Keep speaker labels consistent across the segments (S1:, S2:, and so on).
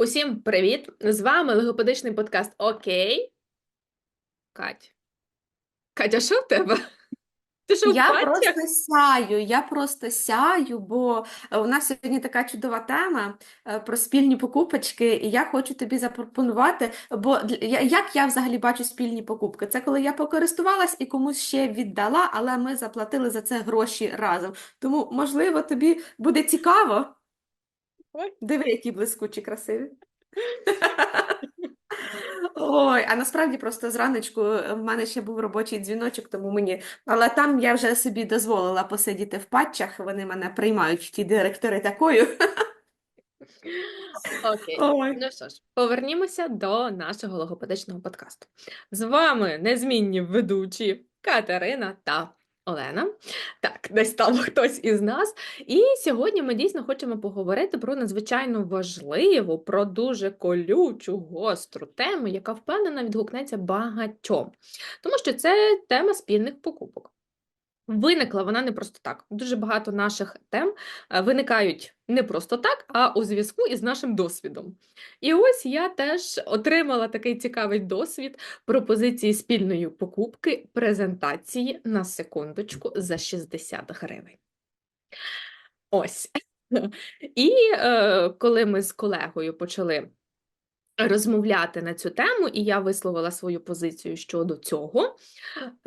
S1: Усім привіт! З вами логопедичний подкаст Окей. Кать. Катя, що в тебе? Ти що в
S2: Я
S1: патчах?
S2: просто сяю, я просто сяю, бо е, у нас сьогодні така чудова тема е, про спільні покупочки, і я хочу тобі запропонувати, бо як я взагалі бачу спільні покупки? Це коли я покористувалась і комусь ще віддала, але ми заплатили за це гроші разом. Тому, можливо, тобі буде цікаво.
S1: Ой.
S2: Диви, які блискучі, красиві. Ой, а насправді просто зраночку е, в мене ще був робочий дзвіночок, тому мені. Але там я вже собі дозволила посидіти в патчах, вони мене приймають, ті директори такою.
S1: Окей.
S2: Ой.
S1: Ну що ж, повернімося до нашого логопедичного подкасту. З вами незмінні ведучі Катерина та Олена. Так, десь там хтось із нас. І сьогодні ми дійсно хочемо поговорити про надзвичайно важливу, про дуже колючу, гостру тему, яка впевнена відгукнеться багатьом. Тому що це тема спільних покупок. Виникла вона не просто так. Дуже багато наших тем е, виникають не просто так, а у зв'язку із нашим досвідом. І ось я теж отримала такий цікавий досвід пропозиції спільної покупки презентації на секундочку за 60 гривень. Ось. І е, коли ми з колегою почали розмовляти на цю тему, і я висловила свою позицію щодо цього,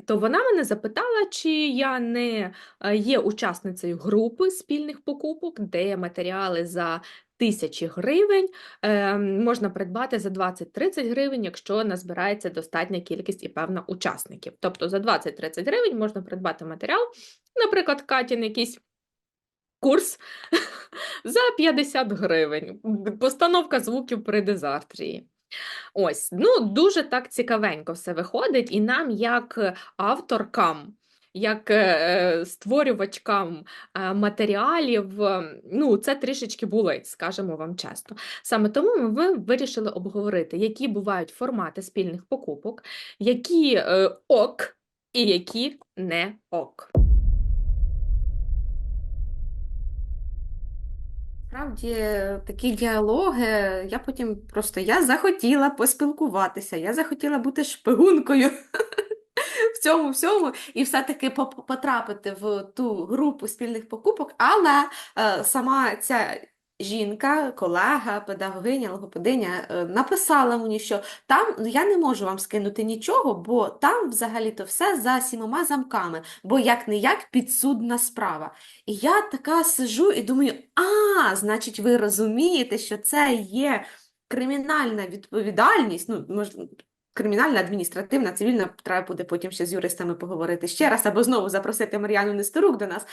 S1: то вона мене запитала, чи я не е, є учасницею групи спільних покупок, де матеріали за тисячі гривень е, можна придбати за 20-30 гривень, якщо назбирається достатня кількість і певна учасників. Тобто за 20-30 гривень можна придбати матеріал, наприклад, Катін якийсь курс за 50 гривень. Постановка звуків при дизартрії. Ось, ну дуже так цікавенько все виходить, і нам, як авторкам, як е, е, створювачкам е, матеріалів, ну це трішечки болить, скажемо вам чесно. Саме тому ми вирішили обговорити, які бувають формати спільних покупок, які ок і які не ок.
S2: Справді, такі діалоги, я потім просто я захотіла поспілкуватися, я захотіла бути шпигункою в цьому всьому і все-таки потрапити в ту групу спільних покупок, але е, сама ця жінка, колега, педагогиня, логопединя е, написала мені, що там ну, я не можу вам скинути нічого, бо там взагалі-то все за сімома замками, бо як не як підсудна справа. І я така сижу і думаю, а, значить, ви розумієте, що це є кримінальна відповідальність, ну, мож, кримінальна, адміністративна, цивільна, треба буде потім ще з юристами поговорити ще раз, або знову запросити Мар'яну Нестерук до нас.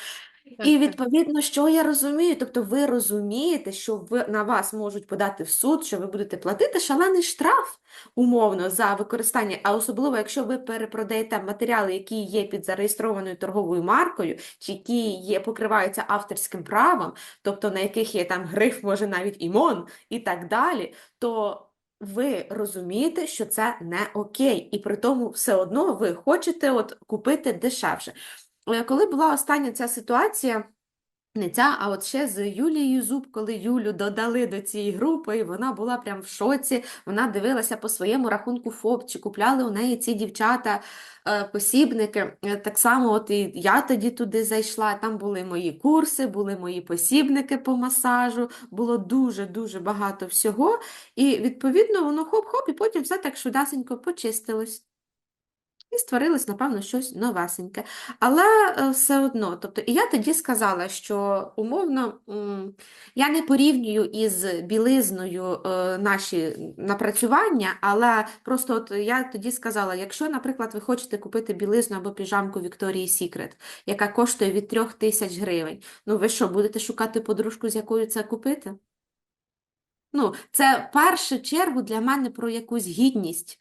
S2: І відповідно, що я розумію? Тобто ви розумієте, що ви, на вас можуть подати в суд, що ви будете платити шалений штраф умовно за використання, а особливо, якщо ви перепродаєте матеріали, які є під зареєстрованою торговою маркою, чи які є, покриваються авторським правом, тобто на яких є там гриф, може навіть імон і так далі, то ви розумієте, що це не окей, і при тому все одно ви хочете от купити дешевше. Е, Коли була остання ця ситуація, не ця, а от ще з Юлією Зуб, коли Юлю додали до цієї групи, і вона була прям в шоці, вона дивилася по своєму рахунку ФОП, чи купляли у неї ці дівчата е, посібники. Е, Так само от і я тоді туди зайшла, там були мої курси, були мої посібники по масажу, було дуже-дуже багато всього, і відповідно воно хоп-хоп, і потім все так швидесенько почистилось. Створилось, напевно, щось новесеньке. Але е, все одно, тобто, і я тоді сказала, що умовно я не порівнюю із білизною е, наші напрацювання, але просто от я тоді сказала, якщо, наприклад, ви хочете купити білизну або піжамку Victoria's Secret, яка коштує від 3 тисяч гривень, ну ви що, будете шукати подружку, з якою це купити? Ну, це в першу чергу для мене про якусь гідність.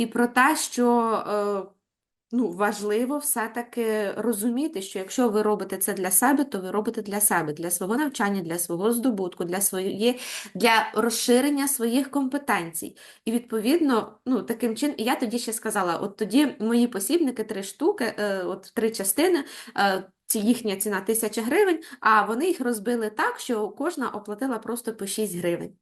S2: І про те, що е, ну, важливо все-таки розуміти, що якщо ви робите це для себе, то ви робите для себе, для свого навчання, для свого здобутку, для своєї, для розширення своїх компетенцій. І відповідно, ну, таким чином, я тоді ще сказала: от тоді мої посібники, три штуки, е, от три частини. Е, ці їхня ціна 1000 гривень, а вони їх розбили так, що кожна оплатила просто по 6 гривень.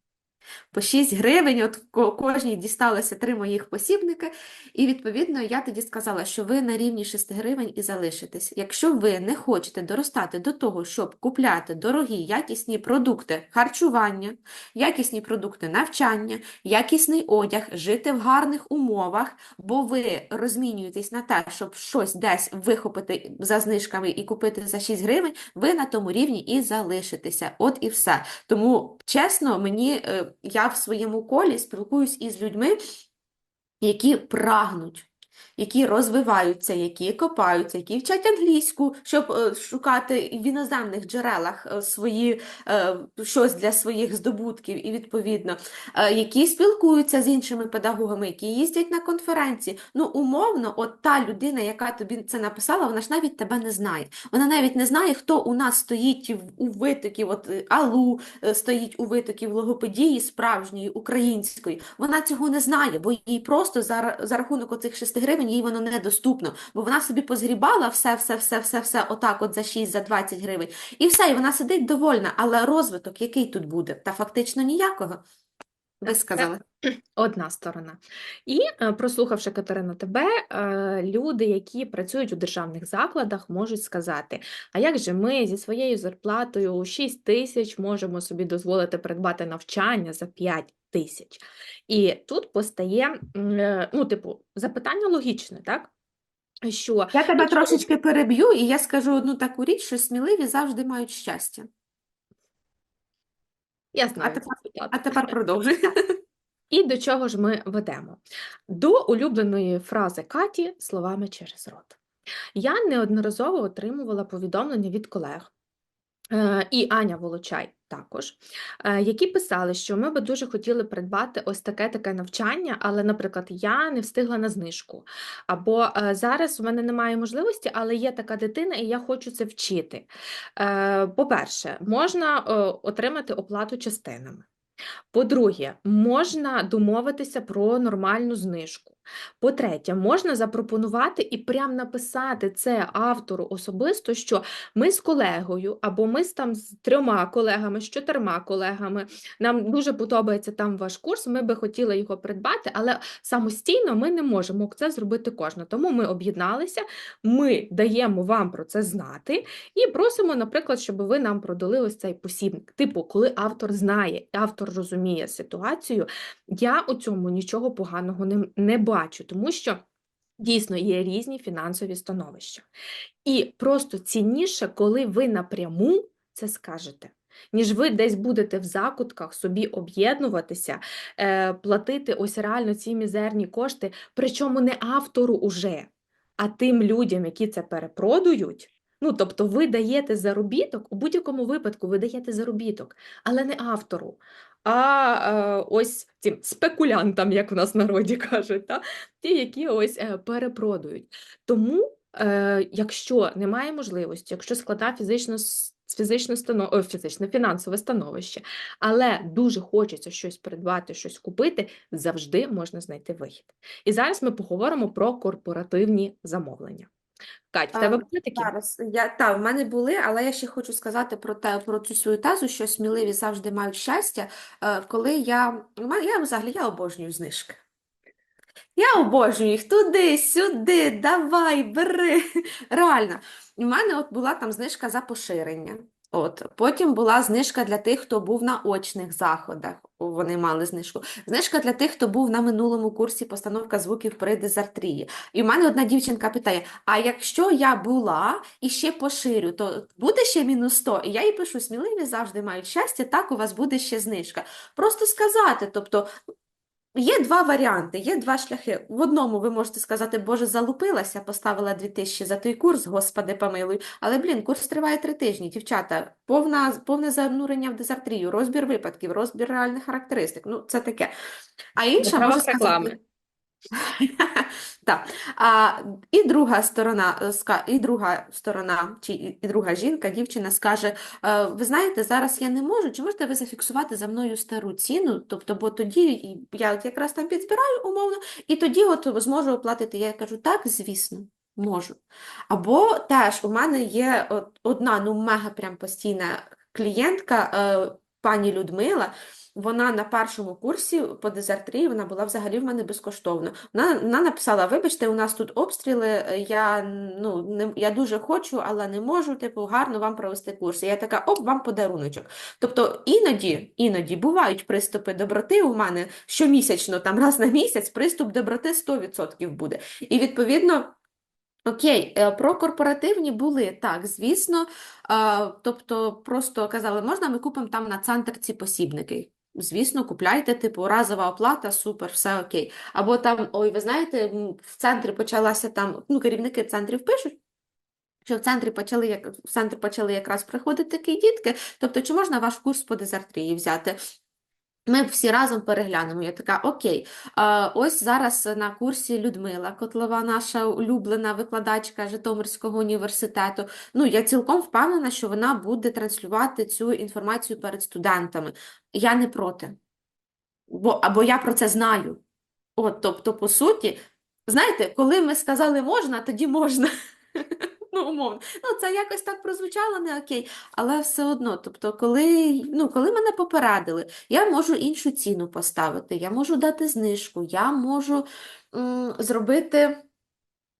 S2: По 6 гривень, от кожній дісталося три моїх посібники, і відповідно я тоді сказала, що ви на рівні 6 гривень і залишитесь. Якщо ви не хочете доростати до того, щоб купляти дорогі, якісні продукти харчування, якісні продукти навчання, якісний одяг, жити в гарних умовах, бо ви розмінюєтесь на те, щоб щось десь вихопити за знижками і купити за 6 гривень, ви на тому рівні і залишитеся. От і все. Тому, чесно, мені е, я в своєму колі спілкуюсь із людьми, які прагнуть, які розвиваються, які копаються, які вчать англійську, щоб е, шукати в іноземних джерелах е, свої, е, щось для своїх здобутків, і відповідно, які спілкуються з іншими педагогами, які їздять на конференції. Ну, умовно, от та людина, яка тобі це написала, вона ж навіть тебе не знає. Вона навіть не знає, хто у нас стоїть у витокі, от Алу стоїть у витокі в логопедії справжньої, української. Вона цього не знає, бо їй просто за, за рахунок оцих 6 гривень їй воно недоступно, бо вона собі позгрібала все, все, все, все, все отак от за 6, за 20 гривень. І все, і вона сидить довольна, але розвиток який тут буде? Та фактично ніякого. Ви сказали.
S1: Одна сторона. І е, прослухавши Катерину тебе, е, люди, які працюють у державних закладах, можуть сказати: а як же ми зі своєю зарплатою у 6 тисяч можемо собі дозволити придбати навчання за 5 тисяч? І тут постає, е, ну, типу, запитання логічне, так? Що
S2: Я тебе трошечки переб'ю, і я скажу одну таку річ, що сміливі завжди мають щастя.
S1: я знаю
S2: тепер- А тепер продовжуй.
S1: І до чого ж ми ведемо? До улюбленої фрази Каті словами через рот. Я неодноразово отримувала повідомлення від колег, е, і Аня Волочай також, е, які писали, що ми би дуже хотіли придбати ось таке таке навчання, але, наприклад, я не встигла на знижку. Або е, зараз у мене немає можливості, але є така дитина, і я хочу це вчити. Е, По-перше, можна отримати оплату частинами. По-друге, можна домовитися про нормальну знижку. По-третє, можна запропонувати і прям написати це автору особисто, що ми з колегою, або ми з там з трьома колегами, з чотирма колегами, нам дуже подобається там ваш курс, ми би хотіли його придбати, але самостійно ми не можемо це зробити кожна. Тому ми об'єдналися, ми даємо вам про це знати і просимо, наприклад, щоб ви нам продали ось цей посібник. Типу, коли автор знає, автор розуміє ситуацію, я у цьому нічого поганого не, не бачу, тому що дійсно є різні фінансові становища. І просто цінніше, коли ви напряму це скажете. Ніж ви десь будете в закутках собі об'єднуватися, е, платити ось реально ці мізерні кошти, причому не автору уже, а тим людям, які це перепродують. Ну, тобто ви даєте заробіток, у будь-якому випадку ви даєте заробіток, але не автору, а е, ось цим спекулянтам, як в нас в народі кажуть, та? ті, які ось е, перепродують. Тому, е, якщо немає можливості, якщо складає фізично, фізичне, стано... фізичне фінансове становище, але дуже хочеться щось придбати, щось купити, завжди можна знайти вихід. І зараз ми поговоримо про корпоративні замовлення. Кать, в
S2: А,
S1: тебе були такі?
S2: Зараз я та в мене були, але я ще хочу сказати про те, про цю свою тезу, що сміливі завжди мають щастя. Е, Коли я у мене- я взагалі я обожнюю знижки. Я обожнюю їх туди, сюди, давай, бери. Реально. У мене от була там знижка за поширення. От. Потім була знижка для тих, хто був на очних заходах. Вони мали знижку. Знижка для тих, хто був на минулому курсі постановка звуків при дизартрії. І в мене одна дівчинка питає: а якщо я була і ще поширю, то буде ще мінус 100? І я їй пишу: сміливі завжди мають щастя, так у вас буде ще знижка. Просто сказати, тобто. Є два варіанти, є два шляхи. В одному ви можете сказати, Боже, залупилася, поставила 2000 за той курс, Господи, помилуй. Але, блін, курс триває три тижні, дівчата. Повна, повне занурення в дезартрію, розбір випадків, розбір реальних характеристик. Ну, це таке. А інша може сказати... Так. А, і друга сторона, е, і друга сторона, чи і друга жінка, дівчина скаже, «Е, ви знаєте, зараз я не можу, чи можете ви зафіксувати за мною стару ціну, тобто, бо тоді я якраз там підзбираю умовно, і тоді от зможу оплатити. Я кажу, так, звісно, можу. Або теж у мене є одна, ну, мега прям постійна клієнтка, е, пані Людмила, вона на першому курсі по дезертрії, вона була взагалі в мене безкоштовно. Вона, вона написала: Вибачте, у нас тут обстріли, я, ну, не, я дуже хочу, але не можу, типу, гарно вам провести курс. І я така, оп, вам подаруночок. Тобто іноді, іноді бувають приступи доброти у мене щомісячно, там раз на місяць приступ доброти 100% буде. І відповідно. Окей, е, про корпоративні були, так, звісно. Тобто просто казали, можна ми купимо там на центр ці посібники. Звісно, купляйте, типу, разова оплата, супер, все окей. Або там, ой, ви знаєте, в центрі почалася там, ну, керівники центрів пишуть, що в центрі почали, як, в центр почали якраз приходити такі дітки, тобто, чи можна ваш курс по дезертрії взяти? Ми всі разом переглянемо. Я така, окей. Ось зараз на курсі Людмила Котлова, наша улюблена викладачка Житомирського університету. Ну, я цілком впевнена, що вона буде транслювати цю інформацію перед студентами. Я не проти, бо, або я про це знаю. От, тобто, по суті, знаєте, коли ми сказали можна, тоді можна. Ну, умовно. Ну, це якось так прозвучало не окей, але все одно, тобто, коли, ну, коли мене попередили, я можу іншу ціну поставити, я можу дати знижку, я можу м, зробити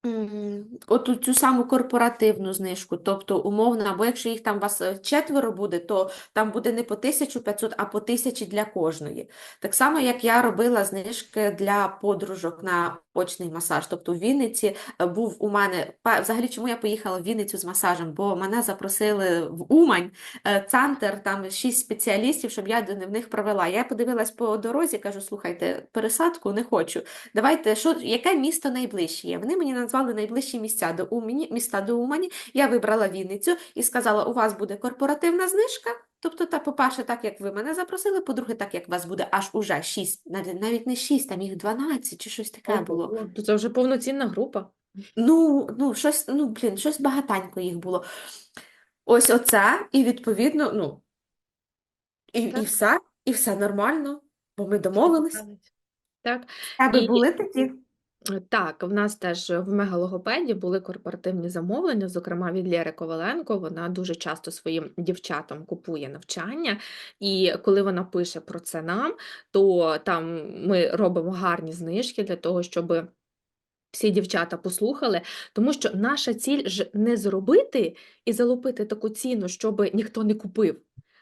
S2: м, оту цю саму корпоративну знижку, тобто умовно, або якщо їх там вас е, четверо буде, то там буде не по 1500, а по 1000 для кожної. Так само, як я робила знижки для подружок на очний масаж. Тобто в Вінниці е, був у мене, взагалі, чому я поїхала в Вінницю з масажем? Бо мене запросили в Умань, е, центр, там шість спеціалістів, щоб я в них провела. Я подивилась по дорозі, кажу, слухайте, пересадку не хочу. Давайте, що, яке місто найближче є? Вони мені назвали найближчі місця до Умані, міста до Умані. Я вибрала Вінницю і сказала, у вас буде корпоративна знижка. Тобто, та, по-перше, так як ви мене запросили, по-друге, так як вас буде аж уже 6, навіть навіть не 6, там їх 12 чи щось таке було.
S1: То це вже повноцінна група.
S2: Ну, ну, щось, ну, блін, щось багатенько їх було. Ось оце, і відповідно, ну, і, і все, і все нормально, бо ми домовились.
S1: Так.
S2: Тебе
S1: І-
S2: були такі?
S1: Так, в нас теж в мегалогопеді були корпоративні замовлення, зокрема від Лєри Коваленко. Вона дуже часто своїм дівчатам купує навчання, і коли вона пише про це нам, то там ми робимо гарні знижки для того, щоб всі дівчата послухали, тому що наша ціль ж не зробити і залупити таку ціну, щоб ніхто не купив.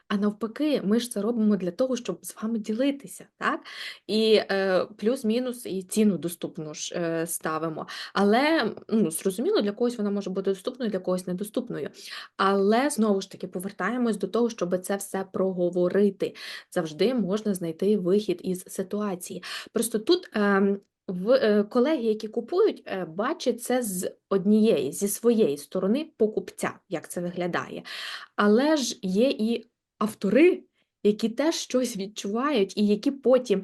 S1: А навпаки, ми ж це робимо для того, щоб з вами ділитися, так? І е, плюс-мінус і ціну доступну ж е, ставимо. Але ну, зрозуміло, для когось вона може бути доступною, для когось недоступною. Але знову ж таки повертаємось до того, щоб це все проговорити. Завжди можна знайти вихід із ситуації. Просто тут. ем, в е, колеги, які купують, е, бачать це з однієї, зі своєї сторони покупця, як це виглядає. Але ж є і автори, які теж щось відчувають, і які потім,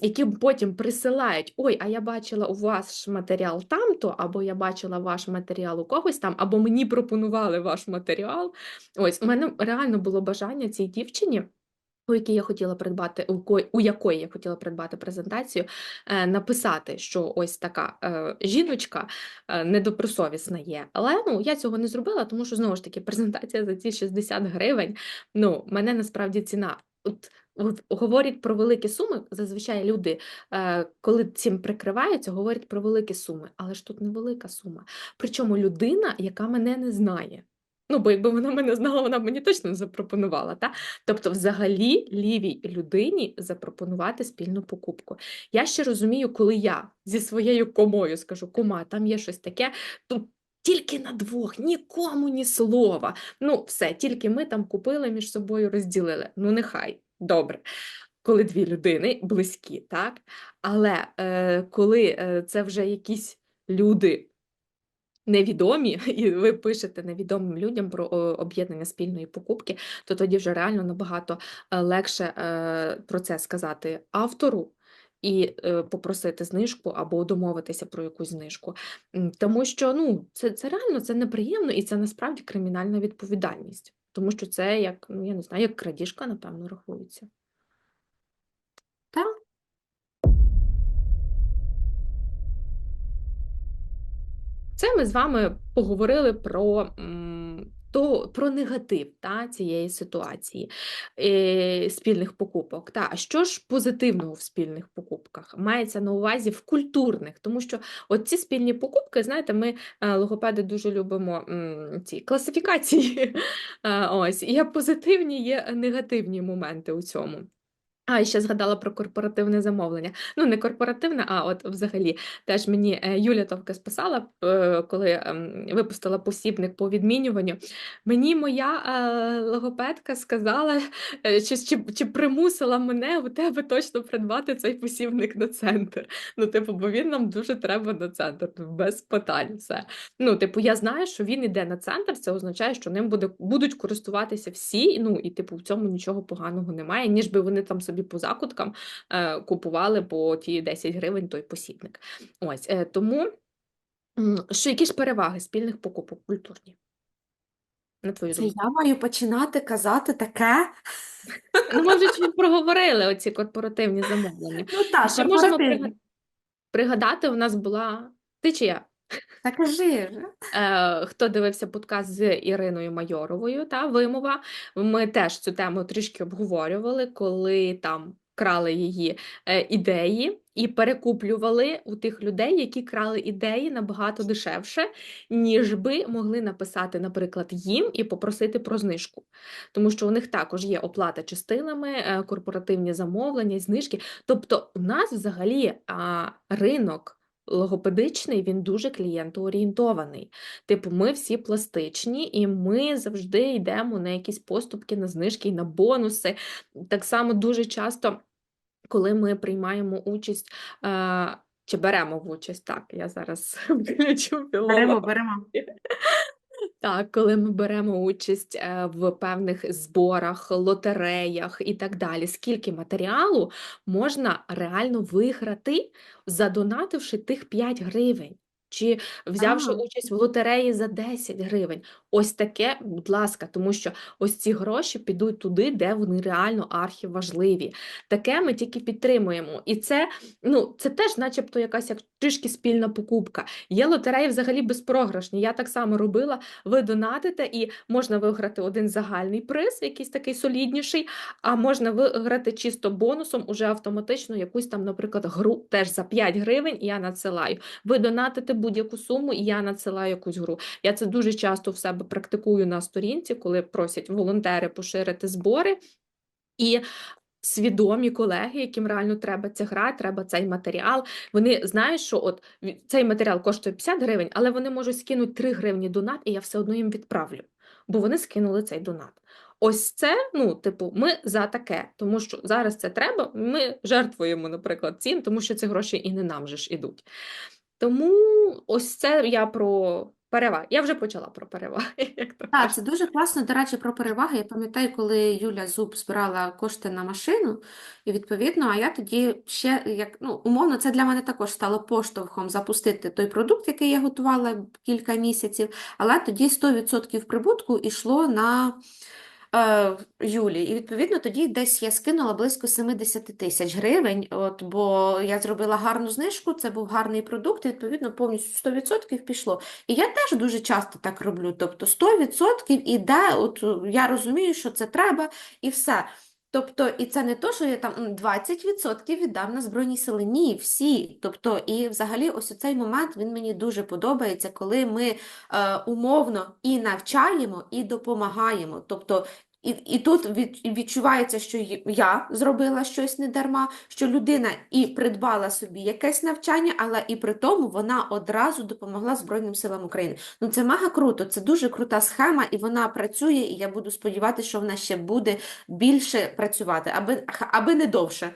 S1: які потім присилають: Ой, а я бачила у вас матеріал там-то, або я бачила ваш матеріал у когось там, або мені пропонували ваш матеріал. Ось, у мене реально було бажання цій дівчині. У якій я хотіла придбати, у ко- у якої я хотіла придбати презентацію, е, написати, що ось така е, жіночка е, недобросовісна є. Але ну, я цього не зробила, тому що знову ж таки презентація за ці 60 гривень. Ну, мене насправді ціна. От, говорять про великі суми. Зазвичай люди, коли цим прикриваються, говорять про великі суми, але ж тут невелика сума. Причому людина, яка мене не знає. Ну, бо якби вона мене знала, вона б мені точно не запропонувала. Та? Тобто, взагалі, лівій людині запропонувати спільну покупку. Я ще розумію, коли я зі своєю комою скажу, кома, там є щось таке, то тільки на двох, нікому ні слова. Ну, все, тільки ми там купили між собою, розділили. Ну, нехай, добре. Коли дві людини близькі, так? Але е, коли е, це вже якісь люди невідомі, і ви пишете невідомим людям про об'єднання спільної покупки, то тоді вже реально набагато е, легше е, про це сказати автору. І е, попросити знижку або домовитися про якусь знижку. Тому що ну, це, це реально це неприємно і це насправді кримінальна відповідальність. Тому що це як, ну я не знаю, як крадіжка, напевно, рахується. Це ми з вами поговорили про то про негатив та, цієї ситуації е, спільних покупок. Та, а що ж позитивного в спільних покупках? Мається на увазі в культурних, тому що от ці спільні покупки, знаєте, ми е, логопеди дуже любимо ці класифікації. Е, Ось, є позитивні, є негативні моменти у цьому. А, і ще згадала про корпоративне замовлення. Ну, не корпоративне, а от взагалі теж мені е, Юля Товка списала, е, коли ем, випустила посібник по відмінюванню. Мені моя е, логопедка сказала, чи, чи, чи примусила мене у тебе точно придбати цей посібник на центр. Ну, типу, бо він нам дуже треба на центр, без питань все. Ну, типу, я знаю, що він іде на центр, це означає, що ним буде, будуть користуватися всі. Ну, і типу, в цьому нічого поганого немає, ніж би вони там собі по закуткам е, купували по ті 10 гривень той посібник. Ось е, тому, що які ж переваги спільних покупок культурні? На твою
S2: Це
S1: думку?
S2: я маю починати казати таке.
S1: Ну, ми вже проговорили оці корпоративні замовлення.
S2: Ну так,
S1: ще можемо пригадати, у нас була ти чи я?
S2: Та кажи.
S1: Е, Хто дивився подкаст з Іриною Майоровою, та вимова, ми теж цю тему трішки обговорювали, коли там крали її е, ідеї і перекуплювали у тих людей, які крали ідеї набагато дешевше, ніж би могли написати, наприклад, їм і попросити про знижку. Тому що у них також є оплата частинами, е, корпоративні замовлення, знижки. Тобто, у нас взагалі ринок логопедичний, він дуже клієнтоорієнтований. Типу, ми всі пластичні, і ми завжди йдемо на якісь поступки, на знижки на бонуси. Так само дуже часто, коли ми приймаємо участь. е, Чи беремо в участь? Так, я зараз включу
S2: Беремо, беремо.
S1: Так, коли ми беремо участь е, в певних зборах, лотереях і так далі, скільки матеріалу можна реально виграти, задонативши тих 5 гривень, чи взявши
S2: А.
S1: участь в лотереї за 10 гривень. Ось таке, будь ласка, тому що ось ці гроші підуть туди, де вони реально архіважливі. Таке ми тільки підтримуємо. І це, ну, це теж, начебто, якась як трішки спільна покупка. Є лотереї взагалі безпрограшні. Я так само робила ви донатите, і можна виграти один загальний приз, якийсь такий солідніший, а можна виграти чисто бонусом уже автоматично якусь там, наприклад, гру теж за 5 гривень я надсилаю. Ви донатите будь-яку суму, і я надсилаю якусь гру. Я це дуже часто в себе практикую на сторінці, коли просять волонтери поширити збори. І свідомі колеги, яким реально треба ця гра, треба цей матеріал. Вони знають, що от цей матеріал коштує 50 гривень, але вони можуть скинути 3 гривні донат, і я все одно їм відправлю, бо вони скинули цей донат. Ось це, ну, типу, ми за таке, тому що зараз це треба. Ми жертвуємо, наприклад, цим, тому що ці гроші і не нам же ж ідуть. Тому ось це я про переваги. Я вже почала про переваги, як то
S2: Так, це дуже класно. До речі, про переваги. Я пам'ятаю, коли Юля Зуб збирала кошти на машину, і відповідно, а я тоді ще як ну умовно, це для мене також стало поштовхом запустити той продукт, який я готувала кілька місяців. Але тоді 100% прибутку йшло на е, Юлі. І відповідно тоді десь я скинула близько 70 тисяч гривень. От, бо я зробила гарну знижку, це був гарний продукт, і відповідно повністю 100% пішло. І я теж дуже часто так роблю. Тобто 100% іде, от я розумію, що це треба, і все. Тобто, і це не то, що я там м, 20% віддам на Збройні Сили. Ні, всі. Тобто, і взагалі, ось цей момент він мені дуже подобається, коли ми е, умовно і навчаємо, і допомагаємо. Тобто, і, і тут від, відчувається, що я зробила щось не дарма, що людина і придбала собі якесь навчання, але і при тому вона одразу допомогла Збройним силам України. Ну це мега круто, це дуже крута схема, і вона працює, і я буду сподіватися, що вона ще буде більше працювати, аби, аби не довше.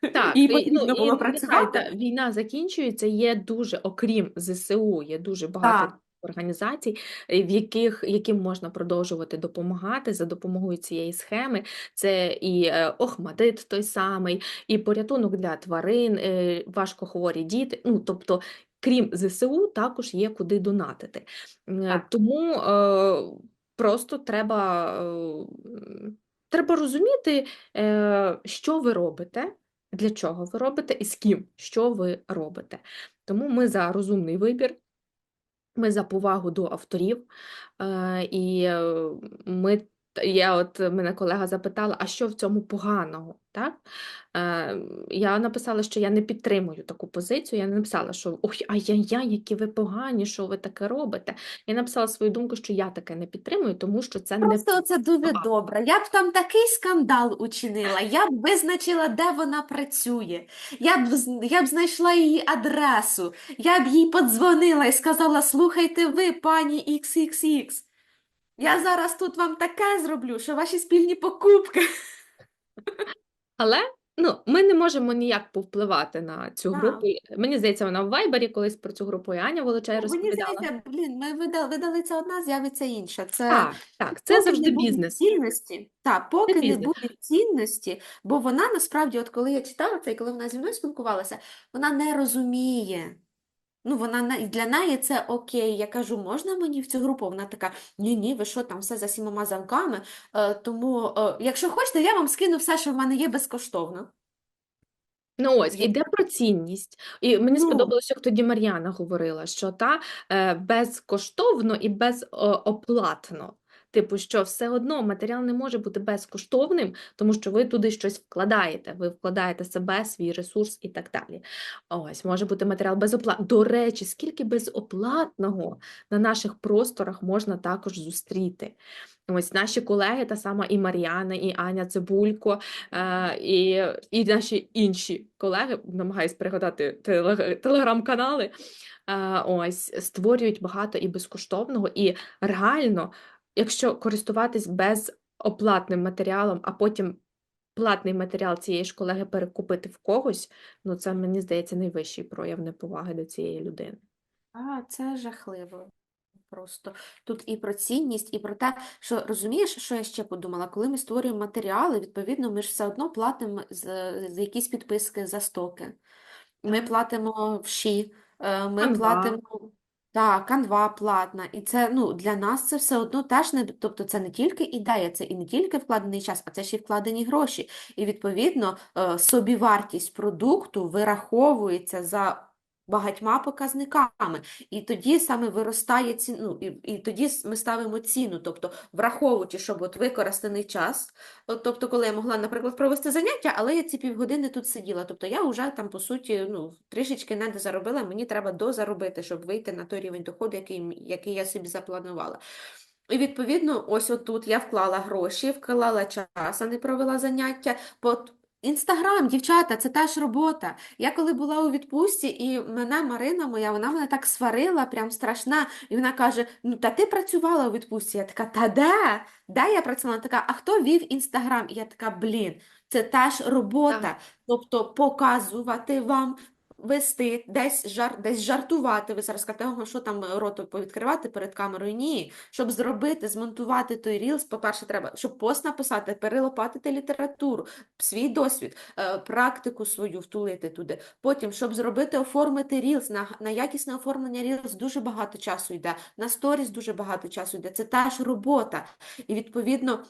S1: Так,
S2: Їй
S1: і, ну, і
S2: працювати.
S1: війна закінчується, є дуже, окрім ЗСУ, є дуже багато
S2: Так.
S1: Організацій, е, в яких, яким можна продовжувати допомагати за допомогою цієї схеми. Це і е, Охмадит той самий, і порятунок для тварин, е, важкохворі діти. Ну, тобто, крім ЗСУ, також є куди донатити.
S2: Так.
S1: Тому е, просто треба, е, треба розуміти, е, що ви робите, для чого ви робите і з ким, що ви робите. Тому ми за розумний вибір. Ми за повагу до авторів, е, і е, ми, я от мене колега запитала, а що в цьому поганого? Так? Е, я написала, що я не підтримую таку позицію. Я не написала, що ой, ай-яй-яй, які ви погані, що ви таке робите. Я написала свою думку, що я таке не підтримую, тому що це не
S2: Просто це дуже
S1: Ага.
S2: добре. Я б там такий скандал учинила, я б визначила, де вона працює. Я б, я б знайшла її адресу, я б їй подзвонила і сказала: слухайте ви, пані XXX, я зараз тут вам таке зроблю, що ваші спільні покупки.
S1: Але ну, ми не можемо ніяк повпливати на цю
S2: Так.
S1: групу. Мені здається, вона в Вайбері колись про цю групу і Аня Волочай
S2: Мені
S1: розповідала.
S2: здається, блін, ми видали, видали це одна, з'явиться інша. Це
S1: Так, так, це
S2: поки
S1: завжди
S2: не буде
S1: бізнес.
S2: цінності, так, поки не
S1: бізнес.
S2: буде цінності, бо вона насправді, от коли я читала це і коли вона зі мною спілкувалася, вона не розуміє. Ну, вона на- для неї це окей. Я кажу, можна мені в цю групу? Вона така, ні, ні, ви що там все за сімома замками. Е, тому, е, якщо хочете, я вам скину все, що в мене є безкоштовно.
S1: Ну ось, іде про цінність. І мені
S2: Ну.
S1: сподобалося, як тоді Мар'яна говорила, що та е, безкоштовно і безоплатно. Типу, що все одно матеріал не може бути безкоштовним, тому що ви туди щось вкладаєте. Ви вкладаєте себе, свій ресурс і так далі. Ось, може бути матеріал безоплатно. До речі, скільки безоплатного на наших просторах можна також зустріти. Ось наші колеги, та сама і Мар'яна, і Аня Цибулько, е, і, і наші інші колеги, намагаюсь пригадати телег- телеграм-канали, е, ось створюють багато і безкоштовного, і реально, якщо користуватись безоплатним матеріалом, а потім платний матеріал цієї ж колеги перекупити в когось, ну це мені здається найвищий прояв неповаги до цієї людини.
S2: А, це жахливо. Просто тут і про цінність, і про те, що розумієш, що я ще подумала, коли ми створюємо матеріали, відповідно, ми ж все одно платимо за, за якісь підписки за стоки. Ми платимо вші, е, ми платимо. Так, канва платна. І це ну, для нас це все одно теж не. Тобто це не тільки ідея, це і не тільки вкладений час, а це ще й вкладені гроші. І відповідно е, собівартість продукту вираховується за багатьма показниками. І тоді саме виростає ціну, і, і тоді ми ставимо ціну, тобто враховуючи, щоб от використаний час, от, тобто, коли я могла, наприклад, провести заняття, але я ці півгодини тут сиділа, тобто я вже там, по суті, ну, трішечки не дозаробила, мені треба дозаробити, щоб вийти на той рівень доходу, який, який я собі запланувала. І відповідно, ось отут я вклала гроші, вклала час, а не провела заняття. Інстаграм, дівчата, це теж робота. Я коли була у відпустці, і мене Марина моя, вона мене так сварила, прям страшна. І вона каже: Ну, та ти працювала у відпустці. Я така, та де? Де я працювала? Вона така, а хто вів Інстаграм? І я така, блін, це теж робота.
S1: Так.
S2: Тобто показувати вам, вести, десь жар, десь жартувати. Ви зараз кажете, «Ого, що там рот повідкривати перед камерою? Ні. Щоб зробити, змонтувати той рілс, по-перше, треба, щоб пост написати, перелопатити літературу, свій досвід, е, практику свою втулити туди. Потім, щоб зробити, оформити рілс, на, на якісне оформлення рілс дуже багато часу йде, на сторіс дуже багато часу йде. Це теж робота. І відповідно.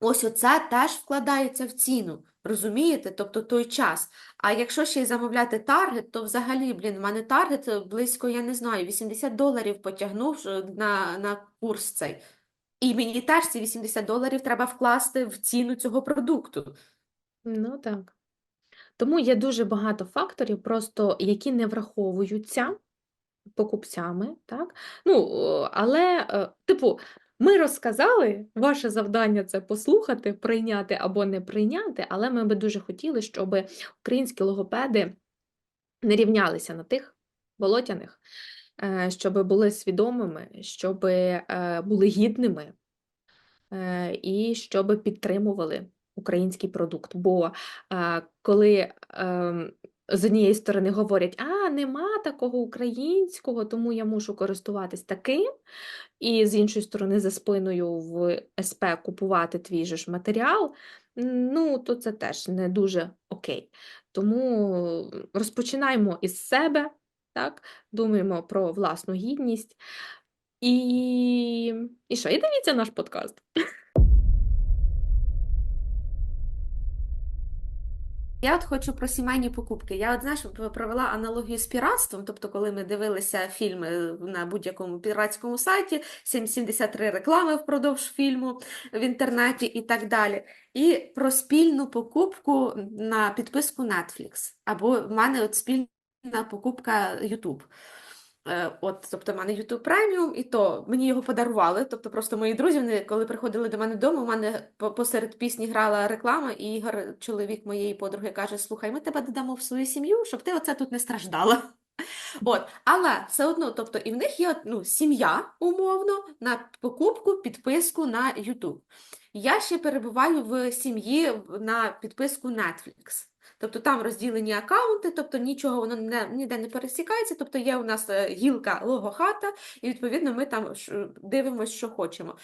S2: Ось оце теж вкладається в ціну, розумієте? Тобто той час. А якщо ще й замовляти таргет, то взагалі, блін, в мене таргет е, близько, я не знаю, 80 доларів потягнув е, на, на курс цей. І мені теж ці 80 доларів треба вкласти в ціну цього продукту.
S1: Ну так. Тому є дуже багато факторів, просто які не враховуються покупцями, так? Ну, але, е, типу, ми розказали, ваше завдання це послухати, прийняти або не прийняти, але ми би дуже хотіли, щоб українські логопеди не рівнялися на тих болотяних, е, щоб були свідомими, щоб були гідними е, і щоб підтримували український продукт. Бо е, коли ем, з однієї сторони говорять, а нема такого українського, тому я мушу користуватись таким, і з іншої сторони, за спиною в СП купувати твій же ж матеріал, ну, то це теж не дуже окей. Тому розпочинаємо із себе, так? Думаємо про власну гідність. І, і що? І дивіться наш подкаст.
S2: Я от хочу про сімейні покупки. Я от знаєш, провела аналогію з піратством. Тобто, коли ми дивилися фільми на будь-якому піратському сайті, 73 реклами впродовж фільму в інтернеті і так далі. І про спільну покупку на підписку Netflix. Або в мене от спільна покупка YouTube. Е, От, тобто, в мене YouTube Premium, і то мені його подарували. Тобто, просто мої друзі, вони, коли приходили до мене вдома, у мене посеред пісні грала реклама, і Ігор, чоловік моєї подруги, каже: Слухай, ми тебе додамо в свою сім'ю, щоб ти оце тут не страждала. От, але все одно, тобто, і в них є ну, сім'я умовно на покупку, підписку на YouTube. Я ще перебуваю в сім'ї на підписку Netflix. Тобто там розділені аккаунти, тобто нічого воно не, ніде не пересікається. Тобто є у нас е, гілка логохата, і відповідно ми там дивимося, що хочемо.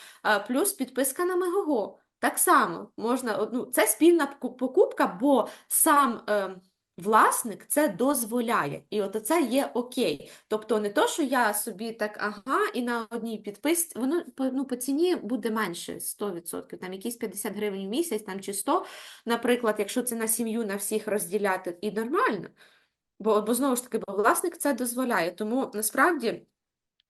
S2: Плюс підписка на Мегого. Так само можна, ну, це спільна покупка, бо сам е, власник це дозволяє. І от це є окей. Тобто не то, що я собі так, ага, і на одній підписці, воно ну, по ціні буде менше 100%, там якісь 50 гривень в місяць там, чи 100, наприклад, якщо це на сім'ю на всіх розділяти, і нормально. Бо, бо знову ж таки, бо власник це дозволяє. Тому насправді,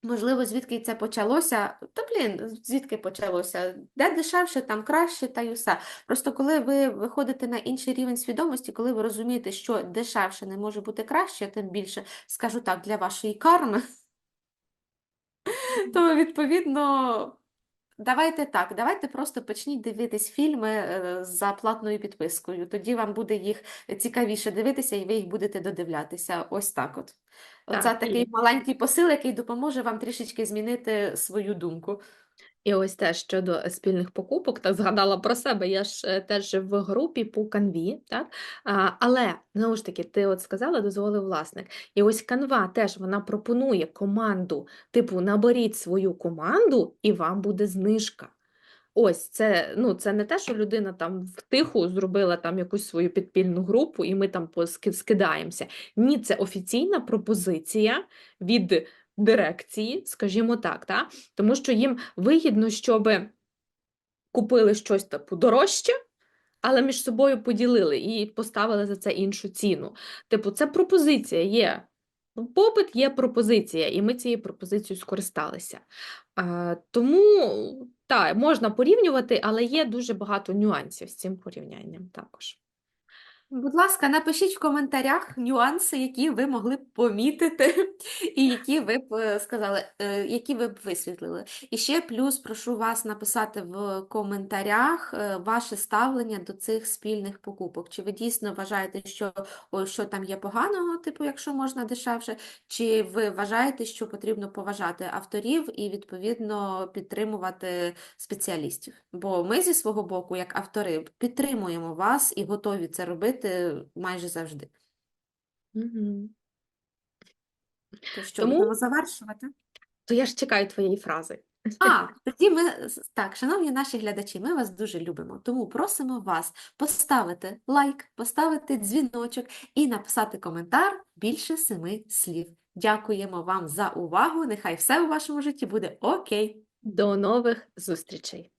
S2: можливо, звідки це почалося, та блін, звідки почалося? Де дешевше, там краще, та й усе. Просто коли ви виходите на інший рівень свідомості, коли ви розумієте, що дешевше не може бути краще, тим більше, скажу так, для вашої карми, то відповідно. Давайте так, давайте просто почніть дивитись фільми е, за платною підпискою. Тоді вам буде їх цікавіше дивитися, і ви їх будете додивлятися. Ось так от. Оце
S1: Так,
S2: такий
S1: і-
S2: маленький посил, який допоможе вам трішечки змінити свою думку.
S1: І ось теж щодо спільних покупок, так згадала про себе. Я ж е, теж в групі по канві, так? А, але знову ж таки, ти от сказала, дозволив власник. І ось канва теж вона пропонує команду, типу, наберіть свою команду, і вам буде знижка. Ось це, ну, це не те, що людина там втиху зробила там якусь свою підпільну групу, і ми там скидаємося. Ні, це офіційна пропозиція від дирекції, скажімо так, та? тому що їм вигідно, щоб купили щось типу дорожче, але між собою поділили і поставили за це іншу ціну. Типу, це пропозиція є. Попит є пропозиція, і ми цією пропозицією скористалися. А, тому так, можна порівнювати, але є дуже багато нюансів з цим порівнянням також.
S2: Будь ласка, напишіть в коментарях нюанси, які ви могли б помітити, і які ви б е, сказали, е, які ви б висвітлили. І ще плюс прошу вас написати в коментарях е, ваше ставлення до цих спільних покупок. Чи ви дійсно вважаєте, що, що там є поганого, типу, якщо можна дешевше, чи ви вважаєте, що потрібно поважати авторів і відповідно підтримувати спеціалістів? Бо ми зі свого боку, як автори, підтримуємо вас і готові це робити майже завжди.
S1: Угу.
S2: То що,
S1: Тому-
S2: будемо завершувати?
S1: То я ж чекаю твоєї фрази.
S2: А, тоді ми так, шановні наші глядачі, ми вас дуже любимо, тому просимо вас поставити лайк, поставити дзвіночок і написати коментар більше семи слів. Дякуємо вам за увагу. Нехай все у вашому житті буде окей.
S1: До нових зустрічей!